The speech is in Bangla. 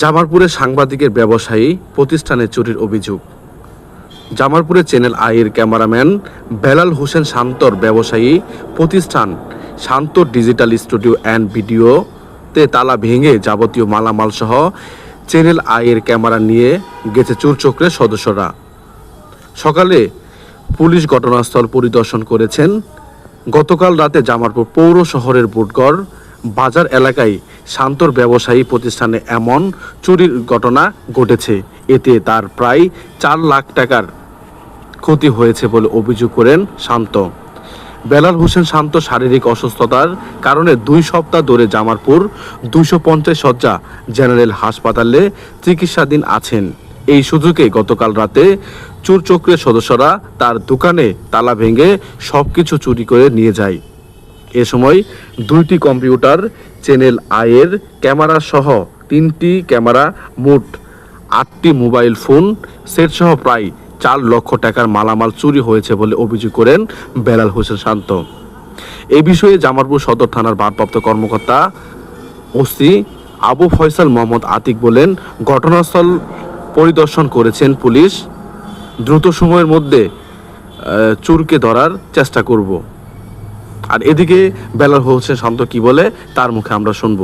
জামালপুরে সাংবাদিকের ব্যবসায়ী প্রতিষ্ঠানে চুরির অভিযোগ। জামালপুরে চ্যানেল আইয়ের ক্যামেরাম্যান বেলাল হোসেন শান্তর ব্যবসায়ী প্রতিষ্ঠান শান্ত ডিজিটাল স্টুডিও অ্যান্ড ভিডিওতে তালা ভেঙে যাবতীয় মালামাল সহ চ্যানেল আইয়ের ক্যামেরা নিয়ে গেছে চুরচক্রের সদস্যরা। সকালে পুলিশ ঘটনাস্থল পরিদর্শন করেছেন। গতকাল রাতে জামালপুর পৌর শহরের বুটগড় বাজার এলাকায় শান্তর ব্যবসায়ী প্রতিষ্ঠানে এমন চুরির ঘটনা ঘটেছে। এতে তার প্রায় চার লাখ টাকার ক্ষতি হয়েছে বলে অভিযোগ করেন শান্ত। বেলাল হোসেন শান্ত শারীরিক অসুস্থতার কারণে দুই সপ্তাহ ধরে জামারপুর দুইশো পঞ্চাশ শয্যা জেনারেল হাসপাতালে চিকিৎসাধীন আছেন। এই সুযোগে গতকাল রাতে চুরচক্রের সদস্যরা তার দোকানে তালা ভেঙে সবকিছু চুরি করে নিয়ে যায়। এ সময় দুইটি কম্পিউটার, চ্যানেল আয়ের ক্যামেরা সহ তিনটি ক্যামেরা, মোট আটটি মোবাইল ফোন সেট সহ প্রায় চার লক্ষ টাকার মালামাল চুরি হয়েছে বলে অভিযোগ করেন বেলাল হোসেন শান্ত। এ বিষয়ে জামালপুর সদর থানার ভারপ্রাপ্ত কর্মকর্তা ওসি আবু ফয়সাল মোহাম্মদ আতিক বলেন, ঘটনাস্থল পরিদর্শন করেছেন পুলিশ। দ্রুত সময়ের মধ্যে চোরকে ধরার চেষ্টা করব। আর এদিকে বেলার হোসেন শান্ত কি বলে তার মুখে আমরা শুনব।